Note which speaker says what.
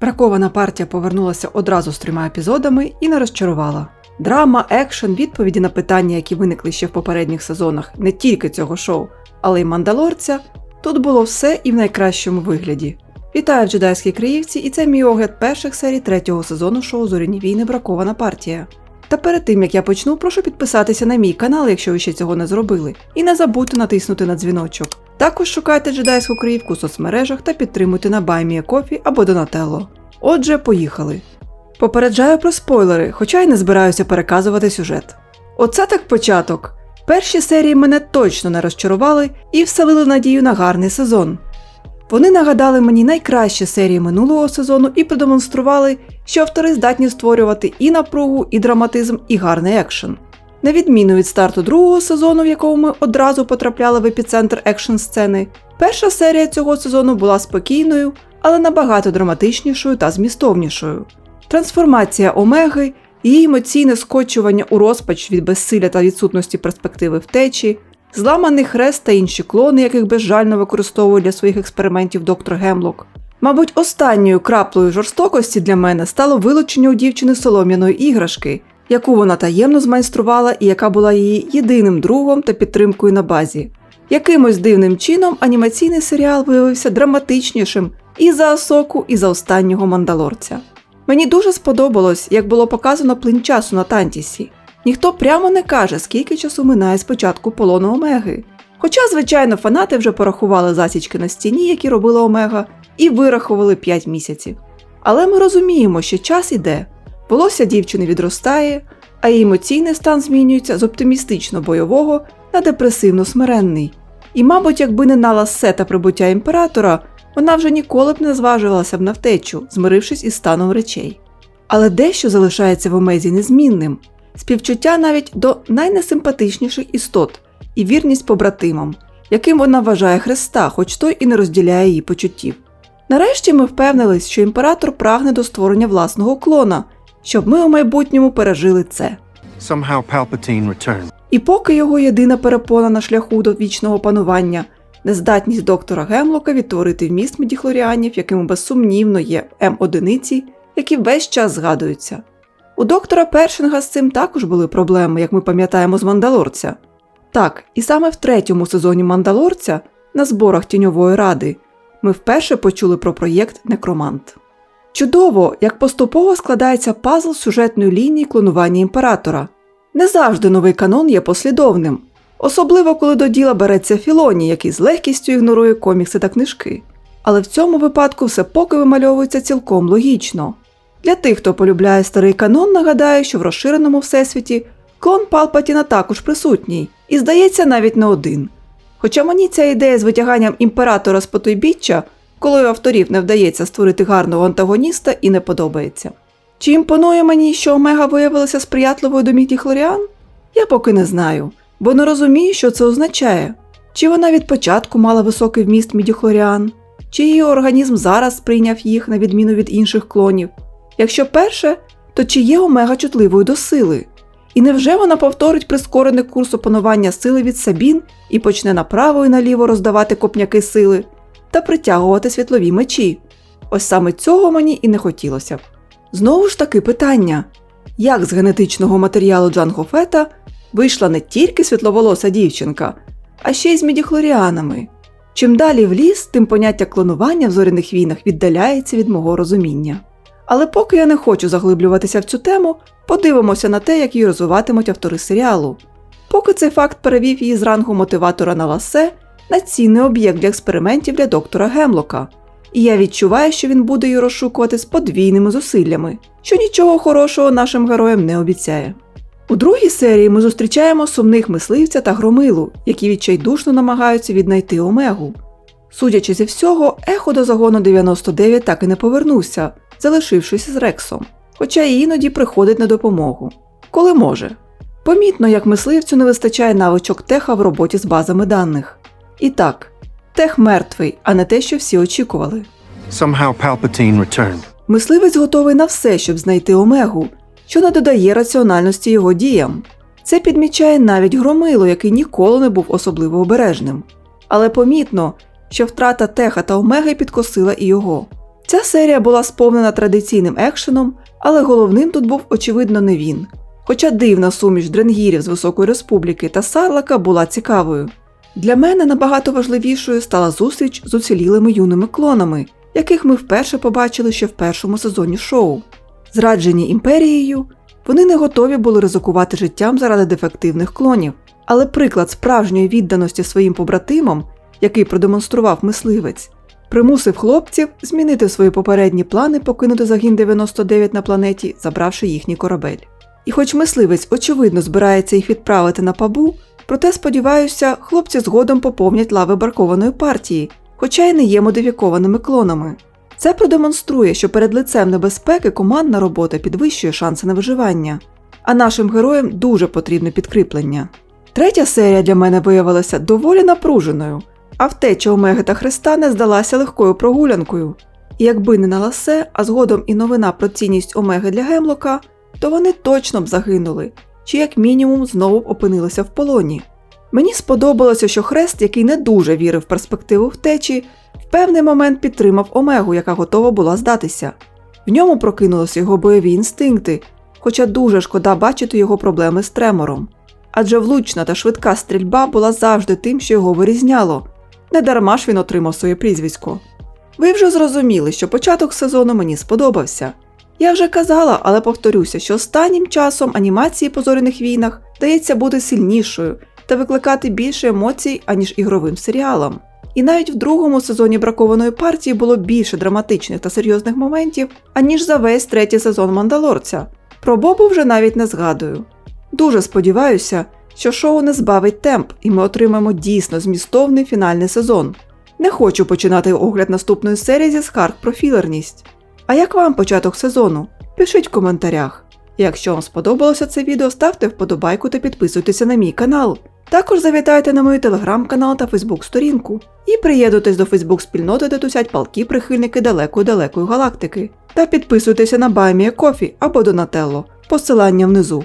Speaker 1: Бракована партія повернулася одразу з трьома епізодами і не розчарувала. Драма, екшен, відповіді на питання, які виникли ще в попередніх сезонах, не тільки цього шоу, але й мандалорця. Тут було все і в найкращому вигляді. Вітаю в джедайській Криївці, і це мій огляд перших серій третього сезону шоу Зоряні війни Бракована партія. Та перед тим як я почну, прошу підписатися на мій канал, якщо ви ще цього не зробили, і не забудьте натиснути на дзвіночок. Також шукайте джедайську Криївку в соцмережах та підтримуйте на BuyMeACoffee або Donatello. Отже, поїхали. Попереджаю про спойлери, хоча й не збираюся переказувати сюжет. Оце так початок. Перші серії мене точно не розчарували і вселили надію на гарний сезон. Вони нагадали мені найкращі серії минулого сезону і продемонстрували, що автори здатні створювати і напругу, і драматизм, і гарний екшен. На відміну від старту другого сезону, в якому ми одразу потрапляли в епіцентр екшн сцени, перша серія цього сезону була спокійною, але набагато драматичнішою та змістовнішою. Трансформація Омеги, її емоційне скочування у розпач від безсилля та відсутності перспективи втечі, зламаний хрест та інші клони, яких безжально використовує для своїх експериментів доктор Гемлок. Мабуть, останньою краплею жорстокості для мене стало вилучення у дівчини солом'яної іграшки, яку вона таємно змайструвала і яка була її єдиним другом та підтримкою на базі. Якимось дивним чином анімаційний серіал виявився драматичнішим і за Асоку, і за останнього мандалорця. Мені дуже сподобалось, як було показано плин часу на Тантісі. Ніхто прямо не каже, скільки часу минає з початку полону Омеги. Хоча, звичайно, фанати вже порахували засічки на стіні, які робила Омега, і вирахували 5 місяців. Але ми розуміємо, що час іде, волосся дівчини відростає, а її емоційний стан змінюється з оптимістично бойового на депресивно смиренний. І, мабуть, якби не нала сета прибуття імператора, вона вже ніколи б не зважилася б на втечу, змирившись із станом речей. Але дещо залишається в Омезі незмінним співчуття навіть до найнесимпатичніших істот і вірність побратимам, яким вона вважає Христа, хоч той і не розділяє її почуттів. Нарешті ми впевнились, що імператор прагне до створення власного клона, щоб ми у майбутньому пережили це. І поки його єдина перепона на шляху до вічного панування нездатність доктора Гемлока відтворити вміст медіхлоріанів, якими безсумнівно є М1, які весь час згадуються. У доктора Першинга з цим також були проблеми, як ми пам'ятаємо з Мандалорця. Так, і саме в третьому сезоні Мандалорця на зборах Тіньової ради ми вперше почули про проєкт Некромант. Чудово, як поступово складається пазл сюжетної лінії клонування імператора. Не завжди новий канон є послідовним, особливо коли до діла береться Філоні, який з легкістю ігнорує комікси та книжки. Але в цьому випадку все поки вимальовується цілком логічно. Для тих, хто полюбляє старий канон, нагадаю, що в розширеному всесвіті клон Палпатіна також присутній, і здається, навіть не один. Хоча мені ця ідея з витяганням імператора з потойбіччя, коли у авторів не вдається створити гарного антагоніста, і не подобається. Чи імпонує мені, що Омега виявилася сприятливою до мідіхлоріан? Я поки не знаю, бо не розумію, що це означає. Чи вона від початку мала високий вміст мідіхлоріан, чи її організм зараз сприйняв їх на відміну від інших клонів. Якщо перше, то чи є Омега чутливою до сили? І невже вона повторить прискорений курс опанування сили від Сабін і почне направо і наліво роздавати копняки сили та притягувати світлові мечі? Ось саме цього мені і не хотілося. Знову ж таки питання: як з генетичного матеріалу Джанго Фета вийшла не тільки світловолоса дівчинка, а ще й з мідіхлоріанами? Чим далі в ліс, тим поняття клонування в зоряних війнах віддаляється від мого розуміння. Але поки я не хочу заглиблюватися в цю тему, подивимося на те, як її розвиватимуть автори серіалу. Поки цей факт перевів її з рангу мотиватора на ласе на цінний об'єкт для експериментів для доктора Гемлока, і я відчуваю, що він буде її розшукувати з подвійними зусиллями, що нічого хорошого нашим героям не обіцяє. У другій серії ми зустрічаємо сумних мисливця та громилу, які відчайдушно намагаються віднайти Омегу. Судячи зі всього, ехо до загону 99 так і не повернувся, залишившись з Рексом, хоча й іноді приходить на допомогу. Коли може. Помітно, як мисливцю не вистачає навичок теха в роботі з базами даних. І так, тех мертвий, а не те, що всі очікували.
Speaker 2: Somehow Palpatine returned.
Speaker 1: Мисливець готовий на все, щоб знайти Омегу, що не додає раціональності його діям. Це підмічає навіть громило, який ніколи не був особливо обережним. Але помітно, що втрата Теха та Омеги підкосила і його. Ця серія була сповнена традиційним екшеном, але головним тут був очевидно не він. Хоча дивна суміш дренгірів з Високої Республіки та Сарлака була цікавою. Для мене набагато важливішою стала зустріч з уцілілими юними клонами, яких ми вперше побачили ще в першому сезоні шоу. Зраджені імперією, вони не готові були ризикувати життям заради дефективних клонів, але приклад справжньої відданості своїм побратимам, який продемонстрував мисливець, примусив хлопців змінити свої попередні плани покинути загін 99 на планеті, забравши їхній корабель. І хоч мисливець, очевидно, збирається їх відправити на пабу, проте, сподіваюся, хлопці згодом поповнять лави баркованої партії, хоча й не є модифікованими клонами. Це продемонструє, що перед лицем небезпеки командна робота підвищує шанси на виживання, а нашим героям дуже потрібне підкріплення. Третя серія для мене виявилася доволі напруженою, а втеча Омеги та Христа не здалася легкою прогулянкою. І якби не на ласе, а згодом і новина про цінність Омеги для Гемлока, то вони точно б загинули, чи як мінімум знову б опинилися в полоні. Мені сподобалося, що Хрест, який не дуже вірив в перспективу втечі, в певний момент підтримав Омегу, яка готова була здатися. В ньому прокинулися його бойові інстинкти, хоча дуже шкода бачити його проблеми з тремором. Адже влучна та швидка стрільба була завжди тим, що його вирізняло. Недарма ж він отримав своє прізвисько. Ви вже зрозуміли, що початок сезону мені сподобався. Я вже казала, але повторюся, що останнім часом анімації по зоряних війнах дається бути сильнішою та викликати більше емоцій, аніж ігровим серіалам. І навіть в другому сезоні бракованої партії було більше драматичних та серйозних моментів, аніж за весь третій сезон Мандалорця. Про Бобу вже навіть не згадую. Дуже сподіваюся, що шоу не збавить темп, і ми отримаємо дійсно змістовний фінальний сезон. Не хочу починати огляд наступної серії зі скарг про філерність. А як вам початок сезону? Пишіть в коментарях. Якщо вам сподобалося це відео, ставте вподобайку та підписуйтеся на мій канал. Також завітайте на мій телеграм-канал та фейсбук-сторінку і приєднуйтесь до фейсбук-спільноти, де тусять палки прихильники далекої-далекої галактики. Та підписуйтеся на Баймія Кофі або Донателло, посилання внизу.